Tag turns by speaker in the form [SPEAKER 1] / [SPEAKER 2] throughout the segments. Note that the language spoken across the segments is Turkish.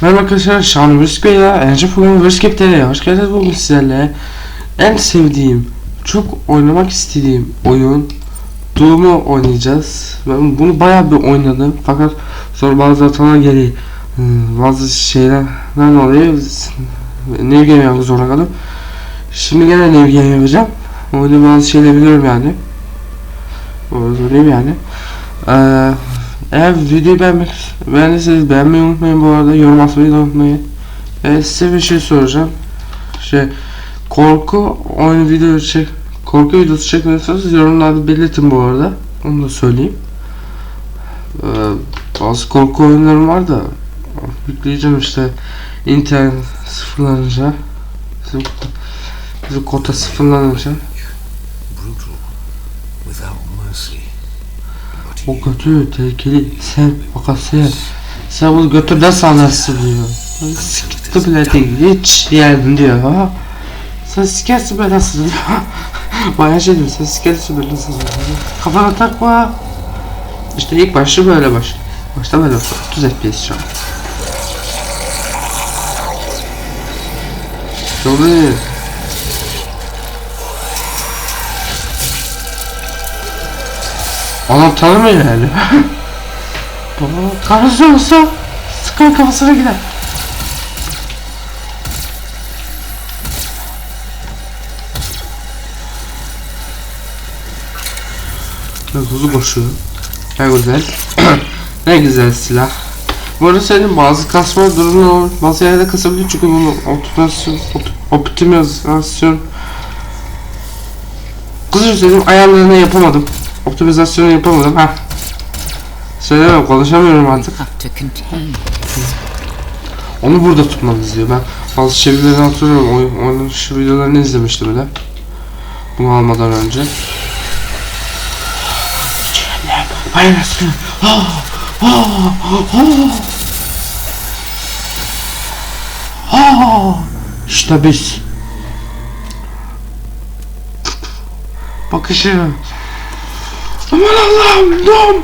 [SPEAKER 1] Merhaba arkadaşlar, Şahan Virskip ile Enerji Programı Virskip'te hoş geldiniz bugün sizlerle en sevdiğim, çok oynamak istediğim oyun Doom'u oynayacağız. Ben bunu bayağı bir oynadım fakat sonra bazı hatalar geliyor. Hmm, Bazı şeylerden dolayı New Game yapmak zorunda kaldım. Şimdi gene New Game yapacağım. Oyunda bazı şeyleri biliyorum yani. Onu söyleyeyim yani. Eee eğer videoyu beğenmek, beğendiyseniz beğenmeyi unutmayın bu arada. Yorum atmayı da unutmayın. Ee, size bir şey soracağım. Şey, korku oyun video çek, korku videosu çekmiyorsanız yorumlarda belirtin bu arada. Onu da söyleyeyim. Ee, bazı korku oyunlarım var da yükleyeceğim işte internet sıfırlanınca bizim, bizim kota sıfırlanınca O kötü, tehlikeli. Sen fakat sen, bunu götür ne sanarsın diyor. Sıkıntı bile değil, hiç yerdin diyor. Ha? Sen sikersin ben nasıl diyor. Bayağı şey diyor, sen sikersin ben nasıl diyor. Kafana takma. İşte ilk başta böyle baş. Başta böyle olsun. 30 FPS şu an. Tabii. Adam tanımıyor yani. Baba karısı olsa sıkar kafasına gider. Ne hızlı koşuyor. Ne güzel. ne güzel silah. Bu arada senin bazı kasma durumu olur. Bazı yerde kasabiliyor çünkü bunun optimizasyon, opt- optimizasyon Kısaca söyleyeyim ayarlarını yapamadım. Optimizasyonu yapamadım. Ha. Söylemem konuşamıyorum artık. Onu burada tutmamız diyor. Ben bazı çevirileri hatırlıyorum. Oyun, oyunun şu videolarını izlemiştim bile. Bunu almadan önce. Hayır aslında. Ah, ah, ah. Ah. İşte biz. Bakışı. Aman Allah'ım. Dom.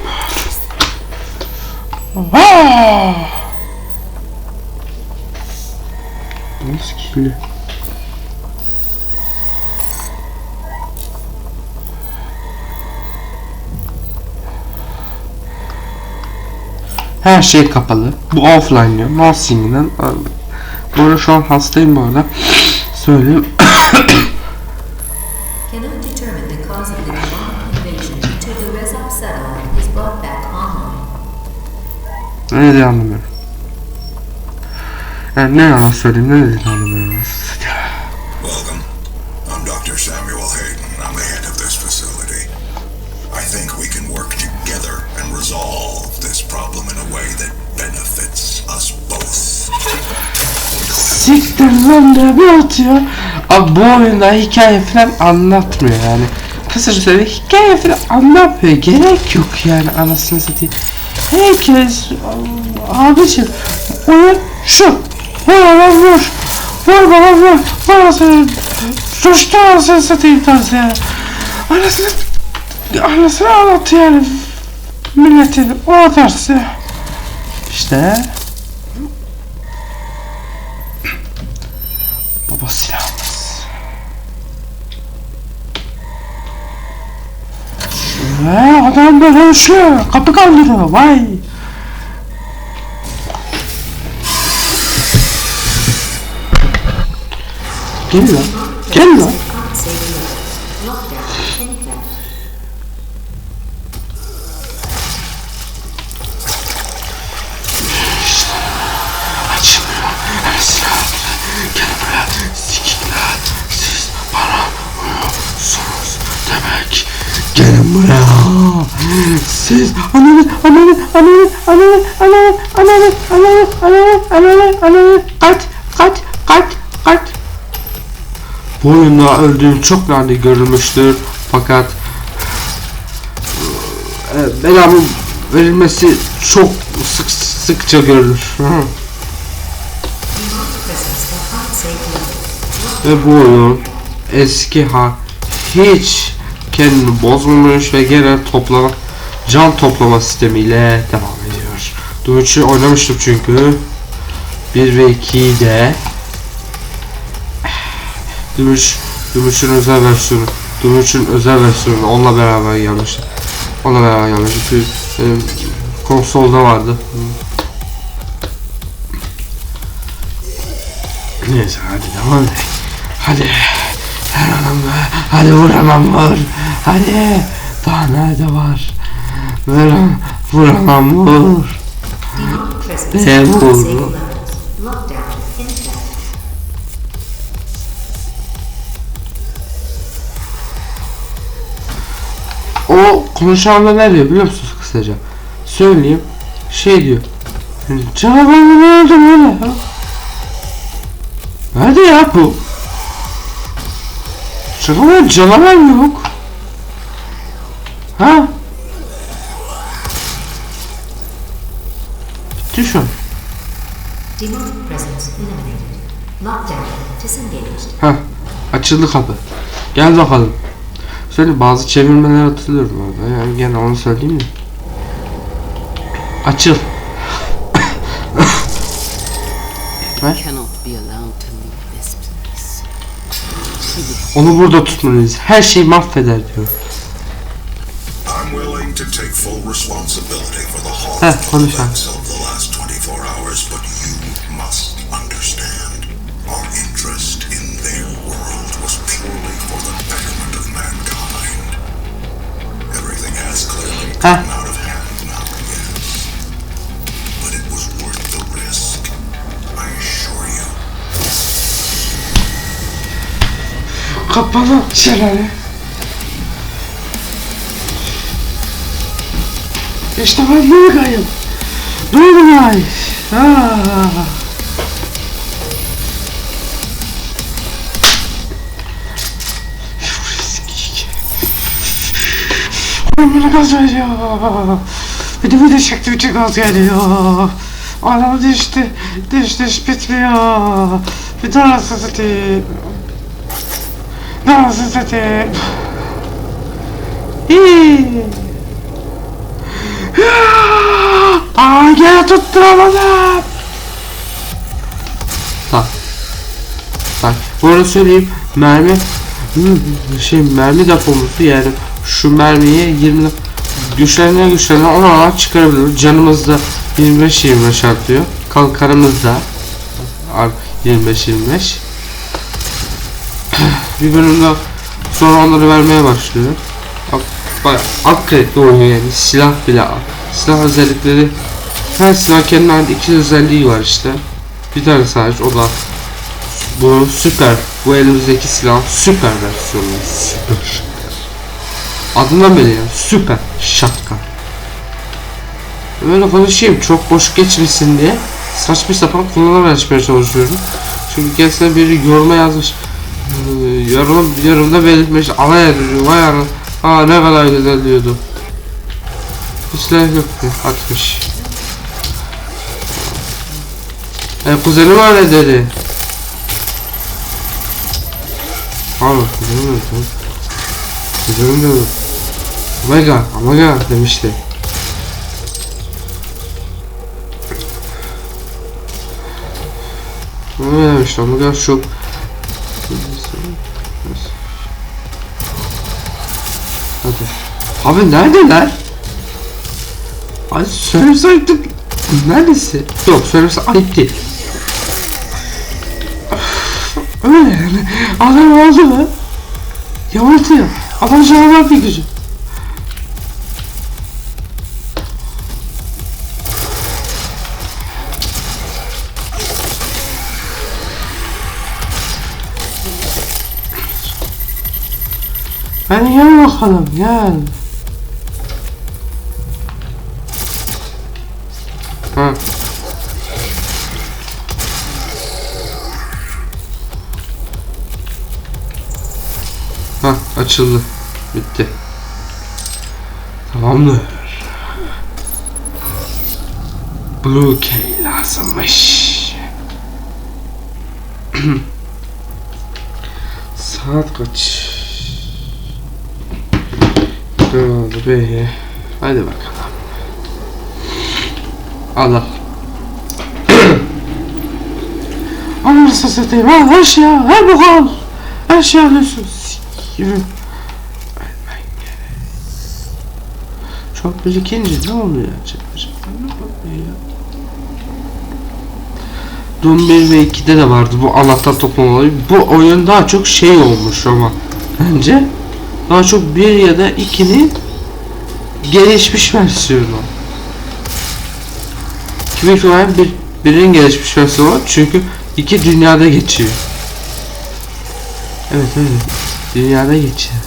[SPEAKER 1] Ah. Nasıl kirli? Her şey kapalı. Bu offline diyor. No singing. Bu arada şu an hastayım bu arada. Söyleyeyim.
[SPEAKER 2] Brought back online.
[SPEAKER 1] ne dediğini anlamıyorum. Yani ne yalan söyleyeyim ne dediğini anlamıyorum. aslında.
[SPEAKER 3] Welcome. I'm Dr. Samuel Hayden. I'm the head of this facility. I think we can work together and resolve this problem in a way that benefits us both.
[SPEAKER 1] Siktir lan ne bir atıyor. Abi bu oyunda hikaye falan anlatmıyor yani. Kısaca söyleyeyim hikaye falan anlatmıyor. Gerek yok yani anasını satayım. Herkes abiciğim oyun şu. Vur bana vur. Vur bana vur. Vur anasını. Suçtu anasını satayım tarzı yani. Anasını anasını anlatıyor yani. Milletin o tarzı. İşte. Uçuyor. Kapı kaldırıyor. Vay. Gel lan. Gel lan. Öldüğüm çok nadir görülmüştür fakat e, belamın verilmesi çok sık sıkça görülür. Ve bu oyun eski ha hiç kendini bozmamış ve gene toplama can toplama sistemiyle devam ediyor. Doom 3'ü oynamıştım çünkü. 1 ve 2'yi de Gümüş Gümüş'ün özel versiyonu Gümüş'ün özel versiyonu. Onunla beraber yanlış Onunla beraber yanlış Çünkü benim konsolda vardı. Neyse hadi devam edelim Hadi. Her adam Hadi vur hemen vur. Hadi. Daha nerede var? Ver Vur hemen vur. Ne
[SPEAKER 2] Unstable
[SPEAKER 1] O konuşanla ne diyor biliyor musunuz kısaca? Söyleyeyim. Şey diyor. Canavarı ne oldu böyle ya? Nerede ya bu? Canavar canavar yok. Ha? Bitti şu an. Ha, açıldı kapı. Gel bakalım. Söyle bazı çevirmeler hatırlıyorum orada. Yani gene onu söyleyeyim mi? Açıl.
[SPEAKER 4] cannot be allowed to leave this place.
[SPEAKER 1] Onu burada tutmalıyız. Her şeyi mahveder diyor.
[SPEAKER 3] I'm willing to take full responsibility for the
[SPEAKER 1] Heh, konuş abi. Kapalı şelale. İşte ben buradayım. Durmay. Ah. Bana gaz veriyor. Bir de bir de çekti bütün gaz geliyor. Anam düştü. Düş düş bitmiyor. Bir daha satayım. Nasıl satayım. Aa gene tutturamadım. Bak. Bak. Bu arada söyleyeyim. Mermi şey mermi depomuzu yani şu mermiyi 20 güçlerine güçlerine 10 olarak çıkarabiliyoruz. Canımız da 25-25 artıyor. Kalkanımız da 25-25 bir bölümde sonra onları vermeye başlıyor. Bak, bak upgrade oynuyor yani. Silah bile silah özellikleri her silah kendine iki özelliği var işte. Bir tane sadece o da bu süper. Bu elimizdeki silah süper versiyonu. Süper adından beri yani süper şatkan böyle konuşayım çok boş geçmesin diye. Saçma sapan konular açmaya çalışıyorum. Çünkü gerçekten biri yoruma yazmış yorum yorumda belirtmiş alay ediyor vay ana. Aa ne kadar güzel diyordu. Yok ki atmış. E kuzenim öyle dedi. Abi kuzenim öyle kuzenim dedi. Omega Omega demişti. Ne demişti Omega çok Abi neredeler? Ay söylemesi ayıptı. Neredesi? Yok söylemesi ayıp değil. Öyle yani. Adam oldu lan. Yamaltı ya. Adam canavar bir gücü. Hadi gel bakalım gel. Ha. Açıldı. Bitti. Tamamdır. Blue key lazımmış. Saat kaç? Herhalde be. Hadi bakalım. Allah. Anlasın satayım al her şey al her bok al. Her şey alıyorsun. Yürü. Çok birikince ne oluyor acaba? Doom 1 ve 2'de de vardı bu anahtar toplama olayı. Bu oyun daha çok şey olmuş ama bence daha çok 1 ya da 2'nin gelişmiş versiyonu. Büyük ihtimalle bir, birinin gelişmiş versiyonu çünkü iki dünyada geçiyor. Evet öyle. Dünyada geçiyor.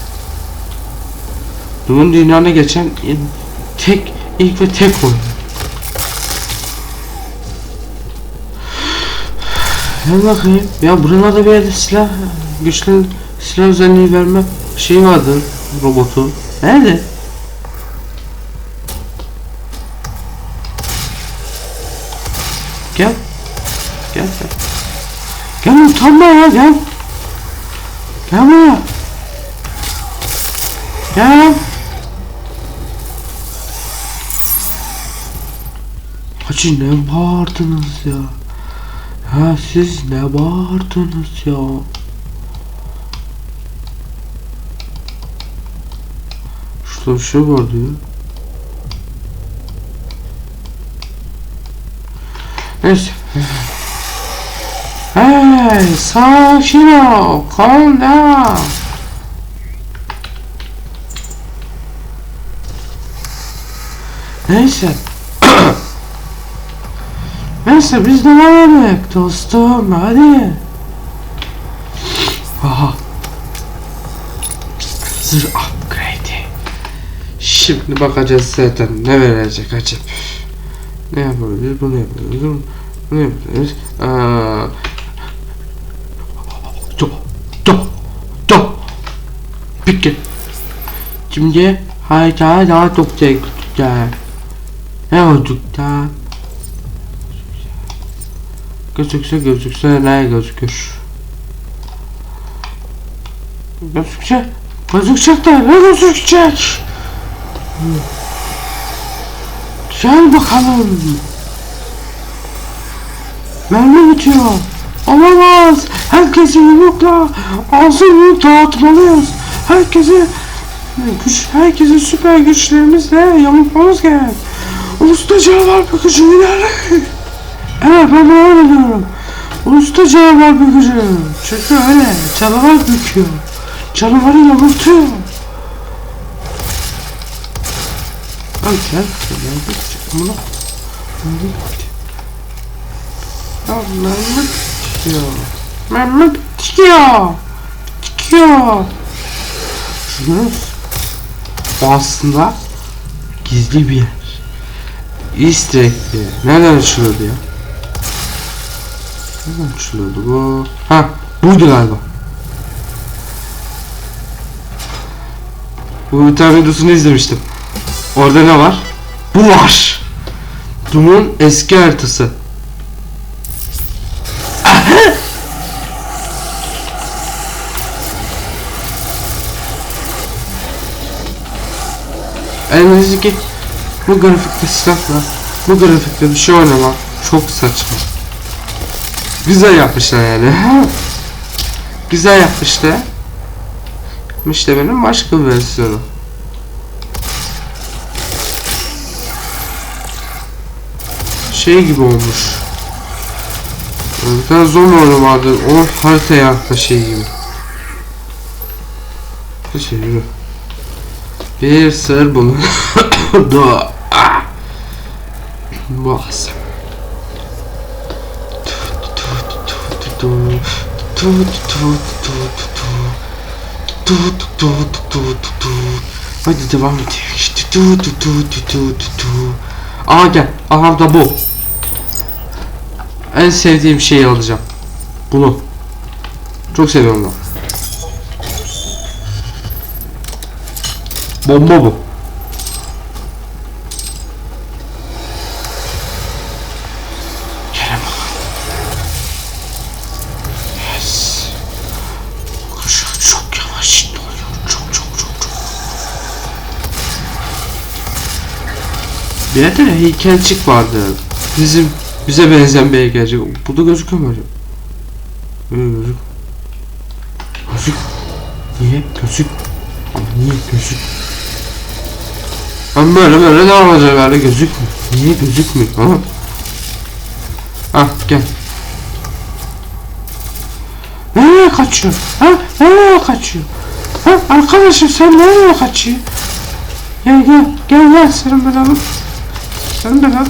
[SPEAKER 1] Bunun dünyada geçen tek ilk ve tek oyun. Gel bakayım. Ya buralarda bir yerde silah güçlü silah özelliği verme şeyi vardı robotu. Nerede? Gel. Gel gel. Gel utanma ya gel. Gel buraya. Gel. Hacı ne bağırdınız ya? Ha siz ne bağırdınız ya? Şurada bir şey var diyor. Neyse. Hey, sakin ol. Calm down. Neyse. Neyse biz devam edelim dostum hadi. Aha. Zırh upgrade. Şimdi bakacağız zaten ne verecek acaba. Ne yapabiliriz? Bunu yapabiliriz. Bunu yapabiliriz. Aa, Peki. Şimdi hayta daha çok tekrar. Ne olduk da? Gözükse gözükse ne gözükür? Gözükecek. Gözükecek de ne gözükecek? Gel bakalım. Mermi bitiyor. Olamaz. Herkesi yumrukla, ağzı yumruk dağıtmalıyız. Herkese güç, herkese süper güçlerimizle yamultmamız gerek. Usta canavar bakıcı ilerle. Evet ben de öyle diyorum. Usta canavar bakıcı. Çünkü öyle canavar büküyor. Canavarı yamultuyor. Al gel. Gel git. Bunu. Ya mermi bitiyor. Mermi bitiyor. Bitiyor. Şunu bu aslında gizli bir yer. Easter egg'ti. Nereden açılıyordu ya? Nereden açılıyordu bu? Ha, buydu galiba. Bu tane videosunu izlemiştim. Orada ne var? Bu var. Doom'un eski haritası. Elimizdeki bu grafikte silahla bu grafikte bir şey oynamak çok saçma. Güzel yapmışlar yani. Güzel yapmışlar. İşte benim başka bir versiyonu. Şey gibi olmuş. Bir tane zombi oyunu vardı. O haritaya atma şey gibi. Şey yürü. Bir sır bulun. Dua. Ah. Muazzam. Hadi devam edelim. Aa gel. Aha da bu. En sevdiğim şeyi alacağım. Bunu. Çok seviyorum ben. Bomba bu. Bakalım. Yes. Şu çok yavaş oluyor. Çok çok çok çok. Bir de heykelcik vardı. Bizim bize benzeyen bir heykelcik. Burada gözüküyor mu acaba? Böyle gözük. Gözük. Niye gözük? Ama niye gözük? Böyle devam edecek herhalde gözükmüyor. Niye gözükmüyor? Ha? Ah gel. Nereye kaçıyor? Ha? Nereye kaçıyor? Ha? Arkadaşım sen nereye kaçıyor? Gel gel gel gel senin belanı. Senin belanı.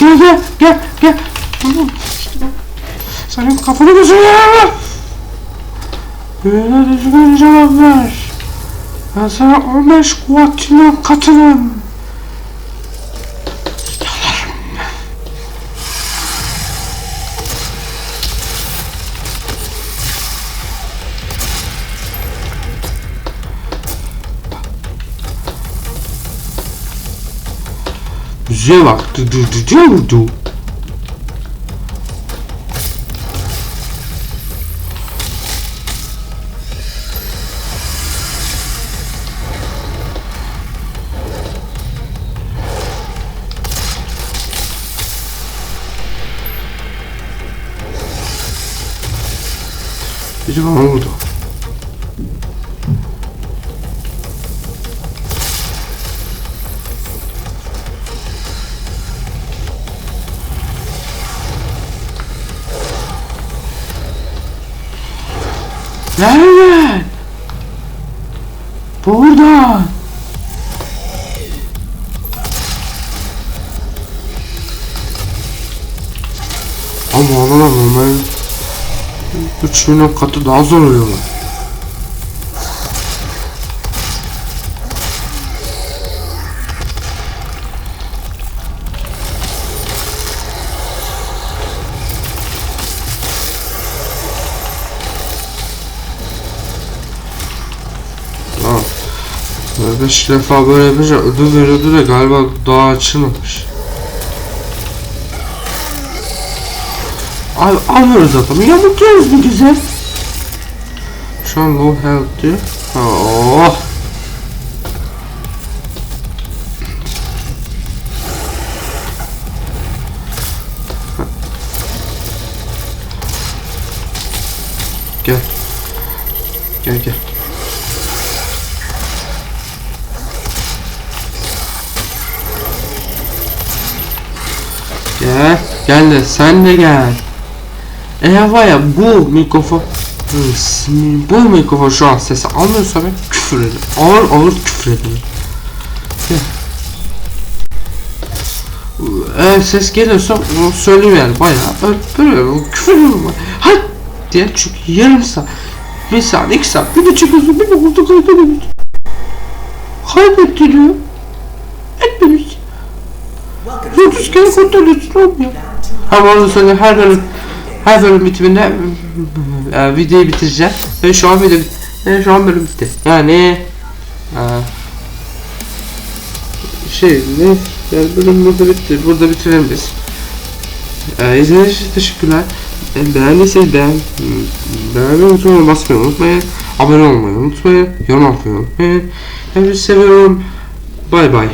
[SPEAKER 1] Gel gel gel gel. Senin kafanı gözünü ya. Böyle düzgün cevap ver. Ben sana 15 kuvvetinden katılım. Müziğe bak. Du du du du du. Nereden? Buradan. Ama adamlar normal 3 milyon katı daha zor oluyorlar. 5 defa böyle yapınca ödül veriyordu da galiba daha açılmamış. Al, alıyoruz adamı yamukluyoruz bir güzel. Şu an low health diyor. Oh. Gel. Gel gel. Gel. Gel de sen de gel. Eğer var ya bu mikrofon bu mikrofon şu an sesi almıyorsa ben küfür ederim. Ağır ağır küfür ederim. Eğer ses geliyorsa bunu söyleyeyim yani bayağı böyle küfür ediyorum. Hay diye çünkü yarım saat bir saat iki saat bir de çıkıyorsun bir de koltuk kaybediyorsun. Kere kurtarıyorsun olmuyor. Ama onu sonra her bölüm her bölüm bitiminde e, videoyu bitireceğim. Ve şu an video ve şu an bölüm bitti. Yani e, şey ne yani bölüm burada bitti. Burada bitirelim biz. E, izlediğiniz için teşekkürler. E, beğendiyseniz beğen beğenmeyi butonuna basmayı unutmayın. Abone olmayı unutmayın. Yorum atmayı unutmayın. Hepinizi seviyorum. Bay bay.